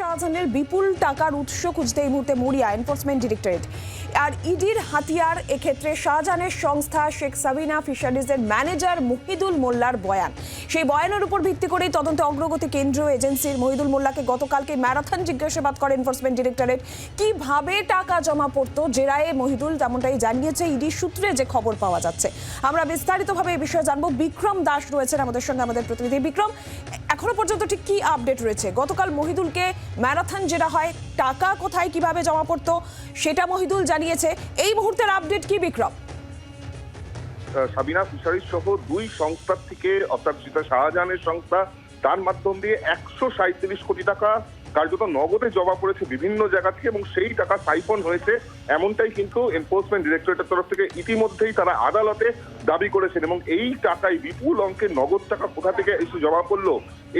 শাহজাহানের বিপুল টাকার উৎস খুঁজতে এই মুহূর্তে মরিয়া এনফোর্সমেন্ট ডিরেক্টরেট আর ইডির হাতিয়ার, এক্ষেত্রে শাহজাহানের সংস্থা শেখ সাবিনা ফিশারিজের ম্যানেজার মুহিদুল মোল্লার বয়ান। সেই বয়ানের উপর ভিত্তি করেই তদন্তে অগ্রগতি কেন্দ্রীয় এজেন্সির মহিদুল মোল্লাকে গতকালকে ম্যারাথন জিজ্ঞাসাবাদ করে এনফোর্সমেন্ট ডিরেক্টরেট কীভাবে টাকা জমা পড়তো, জেরায়ে মহিদুল তেমনটাই জানিয়েছে ইডির সূত্রে যে খবর পাওয়া যাচ্ছে। আমরা বিস্তারিতভাবে এই বিষয়ে জানব। বিক্রম দাস রয়েছেন আমাদের সঙ্গে, আমাদের প্রতিনিধি। বিক্রম এখনও পর্যন্ত ঠিক কি আপডেট রয়েছে? গতকাল মহিদুলকে ম্যারাথন যেটা হয়, টাকা কোথায়, কীভাবে জমা পড়তো, সেটা মহিদুল জানিয়েছে। এই মুহূর্তের আপডেট কি, বিক্রম? সাবিনা ফিশারিজ সহ দুই সংস্থার থেকে অর্থাৎ যেটা শাহজাহানের সংস্থা, তার মাধ্যম দিয়ে একশো কোটি টাকা কার্যত নগদে জমা পড়েছে বিভিন্ন জায়গা থেকে এবং সেই টাকা সাইফন হয়েছে, এমনটাই কিন্তু এনফোর্সমেন্ট ডিরেক্টরেটের তরফ থেকে ইতিমধ্যেই তারা আদালতে দাবি করেছেন এবং এই টাকায় বিপুল অঙ্কের নগদ টাকা কোথা থেকে এসে জমা পড়ল,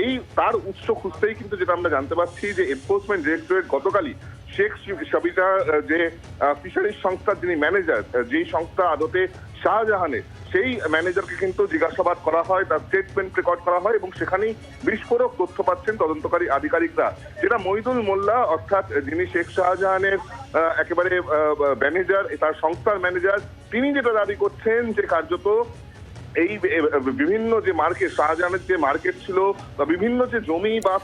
এই তার উৎস খুঁজতেই কিন্তু যেটা আমরা জানতে পারছি যে এনফোর্সমেন্ট ডিরেক্টরেট গতকালই শেখ সাবিতা যে ফিশারিজ সংস্থার যিনি ম্যানেজার যেই সংস্থা আদতে শাহজাহানের, সেই ম্যানেজারকে কিন্তু জিজ্ঞাসাবাদ করা হয়, তার স্টেটমেন্ট রেকর্ড করা হয় এবং সেখানেই বিস্ফোরক তথ্য পাচ্ছেন তদন্তকারী আধিকারিকরা। যেটা মহিদুল মোল্লা, অর্থাৎ যিনি শেখ শাহজাহানের একেবারে ম্যানেজার, তার সংস্থার ম্যানেজার, তিনি যেটা দাবি করছেন যে কার্যত এই বিভিন্ন যে মার্কেট শাহজাহানের যে মার্কেট ছিল বা বিভিন্ন যে জমি বা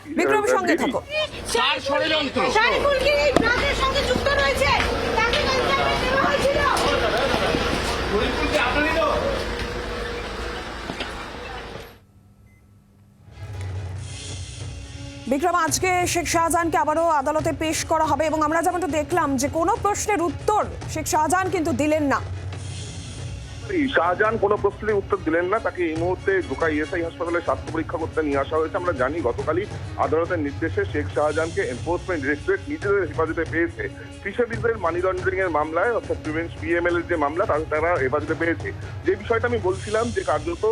বিক্রম আজকে শেখ শাহজাহানকে আবারও আদালতে পেশ করা হবে এবং আমরা যেমনটা দেখলাম যে কোনো প্রশ্নের উত্তর শেখ শাহজাহান কিন্তু দিলেন না। শাহজাহান কোনো প্রশ্নের উত্তর দিলেন না, তাকে এই মুহূর্তে ঢোকা ইএসআই হাসপাতালে স্বাস্থ্য পরীক্ষা করতে নিয়ে আসা হয়েছে। আমরা জানি গতকালই আদালতের নির্দেশে শেখ শাহজাহানকে এনফোর্সমেন্ট ডিরেক্টরেট নিজেদের হেফাজতে পেয়েছে। ফিশারিজের মানি লন্ডারিং এর মামলায়, অর্থাৎ প্রিভেন্স পিএমএল এর যে মামলা তাতে তারা হেফাজতে পেয়েছে। যে বিষয়টা আমি বলছিলাম যে কার্যত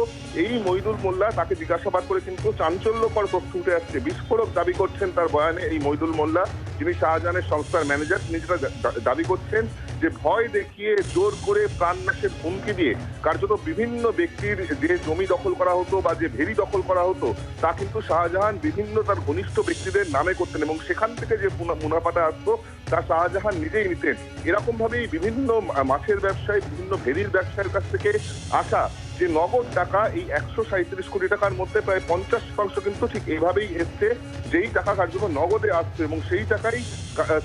এই মইদুল মোল্লা তাকে জিজ্ঞাসাবাদ করে কিন্তু চাঞ্চল্যকর তথ্য উঠে আসছে। বিস্ফোরক দাবি করছেন তার বয়ানে এই মইদুল মোল্লা, যিনি শাহজাহানের সংস্থার ম্যানেজার তিনি যেটা দাবি করছেন যে ভয় দেখিয়ে জোর করে প্রাণনাশের হুমকি দিয়ে কার্যত বিভিন্ন ব্যক্তির যে জমি দখল করা হতো বা যে ভেরি দখল করা হতো, তা কিন্তু শাহজাহান বিভিন্ন তার ঘনিষ্ঠ ব্যক্তিদের নামে করতেন এবং সেখান থেকে যে মুনাফাটা আসতো, তা শাহজাহান নিজেই নিতেন। এরকমভাবেই বিভিন্ন মাছের ব্যবসায়, বিভিন্ন ভেরির ব্যবসায়ীর কাছ থেকে আসা যে নগদ টাকা এই একশো সাঁত্রিশ কোটি টাকার মধ্যে প্রায় পঞ্চাশ শতাংশ কিন্তু ঠিক এইভাবেই এসছে, যেই টাকা কার্যকর নগদে আসছে এবং সেই টাকাই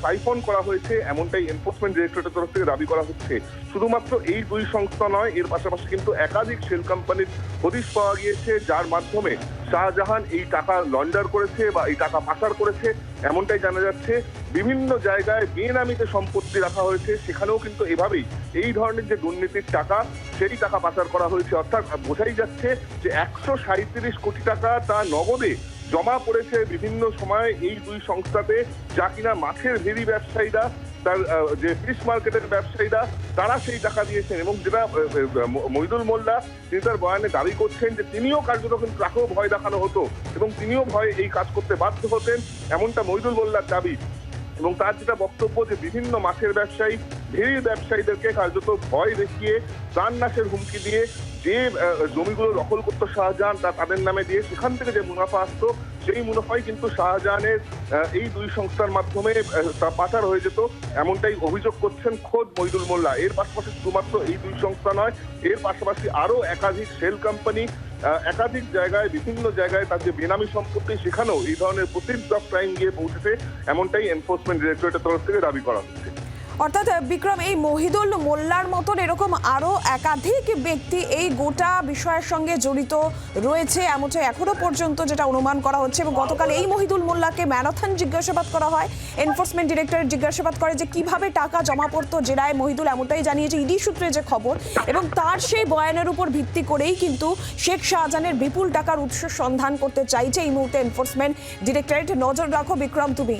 সাইফন করা হয়েছে, এমনটাই এনফোর্সমেন্ট ডিরেক্টরেটের তরফ থেকে দাবি করা হচ্ছে। শুধুমাত্র এই দুই সংস্থা নয়, এর পাশাপাশি কিন্তু একাধিক সেল কোম্পানির হদিশ পাওয়া গিয়েছে, যার মাধ্যমে শাহজাহান এই টাকা লন্ডার করেছে বা এই টাকা পাচার করেছে। এমনটাই জানা যাচ্ছে। বিভিন্ন জায়গায় বেনামিতে সম্পত্তি রাখা হয়েছে। সেখানেও কিন্তু এভাবেই এই ধরনের যে দুর্নীতির টাকা, সেই টাকা পাচার করা হয়েছে। অর্থাৎ বোঝাই যাচ্ছে যে একশো সাঁইত্রিশ কোটি টাকা তা নগদে জমা পড়েছে বিভিন্ন সময় এই দুই সংস্থাতে যা কিনা মাছের ভেরি ব্যবসায়ীরা তার যে ফিশ মার্কেটের ব্যবসায়ীরা তারা সেই টাকা দিয়েছেন এবং যেটা আহ, আহ, ম- মইদুল মোল্লা তিনি তার বয়ানে দাবি করছেন যে তিনিও কার্যত কিন্তু তাকেও ভয় দেখানো হতো এবং তিনিও ভয়ে এই কাজ করতে বাধ্য হতেন এমনটা মহিদুল মোল্লার দাবি। এবং তার যেটা বক্তব্য যে বিভিন্ন মাছের ব্যবসায়ী ভেরির ব্যবসায়ীদেরকে কার্যত ভয় দেখিয়ে প্রাণ নাশের হুমকি দিয়ে যে জমিগুলো দখল করতো শাহজাহান তা তাদের নামে দিয়ে সেখান থেকে যে মুনাফা আসতো, সেই মুনাফাই কিন্তু শাহজাহানের এই দুই সংস্থার মাধ্যমে তা পাচার হয়ে যেত। এমনটাই অভিযোগ করছেন খোদ মইদুল মোল্লা। এর পাশাপাশি শুধুমাত্র এই দুই সংস্থা নয়, এর পাশাপাশি আরও একাধিক সেল কোম্পানি একাধিক জায়গায়, বিভিন্ন জায়গায় তার যে বেনামি সম্পত্তি, সেখানেও এই ধরনের প্রতিদ্র ক্রাইম গিয়ে পৌঁছেছে। এমনটাই এনফোর্সমেন্ট ডিরেক্টরেটের তরফ থেকে দাবি করা হচ্ছে। অর্থাৎ বিক্রম, এই মহিদুল মোল্লার মতন এরকম আরও একাধিক ব্যক্তি এই গোটা বিষয়ের সঙ্গে জড়িত রয়েছে এমনটা এখনও পর্যন্ত যেটা অনুমান করা হচ্ছে এবং গতকাল এই মহিদুল মোল্লাকে ম্যারাথন জিজ্ঞাসাবাদ করা হয়, এনফোর্সমেন্ট ডিরেক্টর জিজ্ঞাসাবাদ করে যে কীভাবে টাকা জমা পড়তো জেরায় মহিদুল এমনটাই জানিয়েছে, ইডি সূত্রে যে খবর এবং তার সেই বয়ানের উপর ভিত্তি করেই কিন্তু শেখ শাহজাহানের বিপুল টাকার উৎস সন্ধান করতে চাইছে এই মুহূর্তে এনফোর্সমেন্ট ডিরেক্টরেট। নজর রাখো বিক্রম, তুমি।